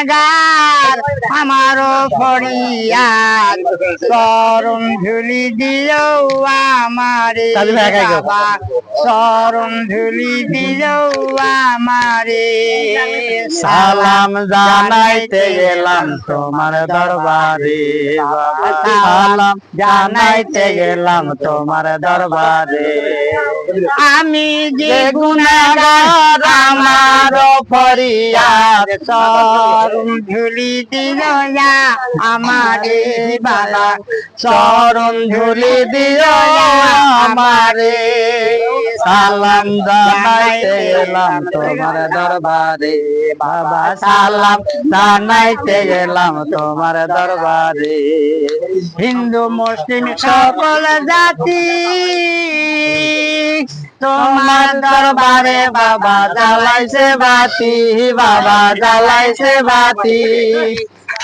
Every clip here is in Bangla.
গুণাগার আমারও ফরিয়াদ। চরণ ঝুলি দিও আমারে। বাবা। চরণ ঝুলি দিও আমারে সালাম জানাইতে গেলাম তোমার দরবারে সালাম জানাইতে গেলাম তোমার দরবারে। আমি যে গুণাগার, আমার ফরিয়াদ চরণ ঝুলি দিল আমারে বাবা চরণ ঝুলি দিও আমারে সালাম জানাইতে গেলাম তোমার দরবারে, বাবা সালাম জানাইতে গেলাম তোমার দরবারে। হিন্দু, মুসলিম সকল জাতি তোমার দরবারে বাবা জ্বালাইছে বাতি বাবা জ্বালাইছে বাতি।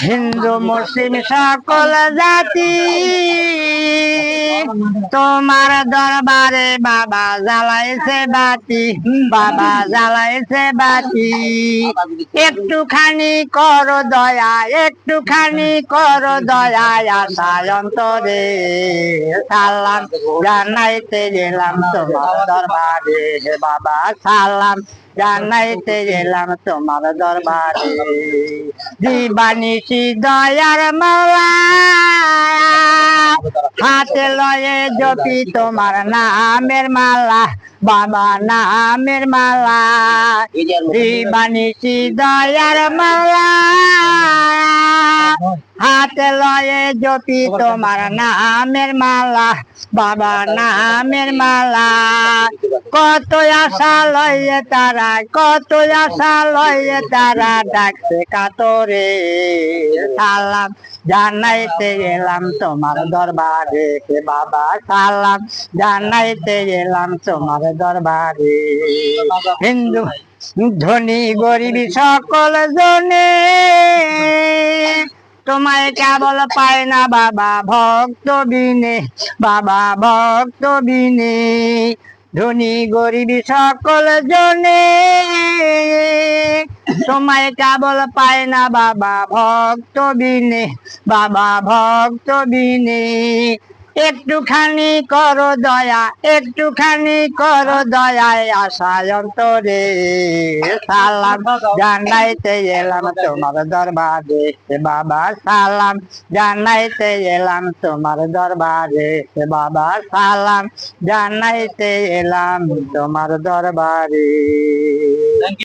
হিন্দু, মুসলিম সকল জাতি। তোমার দরবারে বাবা জ্বালাইছে বাতি, বাবা জ্বালাইছে বাতি। একটুখানি কর দয়া, একটুখানি কর দয়া আশায় সালাম জানাইতে গেলাম তোমার দরবারে। বাবা, সালাম। জানাইতে গেলাম তোমার দরবারে। দিবানিসি দয়ার মালা হাতে লয়ে জপি তোমার নামের মালা, বাবা নামের মালা। দিবানিসি দয়ার মাওয়া হাতে লয়ে জপি তোমার নামের মালা বাবা নামের মালা। কত আশা লয়ে তারা কত আশা লয়ে তারা ডাকছে কাতরে। সালাম জানাইতে গেলাম তোমার দরবারে হে বাবা সালাম জানাইতে গেলাম তোমার দরবারে। হিন্দু ধনী গরিব সকল জনে তোমায় কেবল পায় না বাবা ভক্ত বিনে, বাবা ভক্ত বিনে। ধনী গরিব সকল জনে, তোমায় কেবল পায় না বাবা ভক্ত বিনে, বাবা ভক্ত বিনে। একটুখানি করো দয়া, একটুখানি করো দয়ায় আশায় অন্তরে। সালাম, জানাইতে এলাম তোমার দরবারে। বাবা, সালাম, জানাইতে এলাম তোমার দরবারে। বাবা, সালাম, জানাইতে এলাম তোমার দরবারে।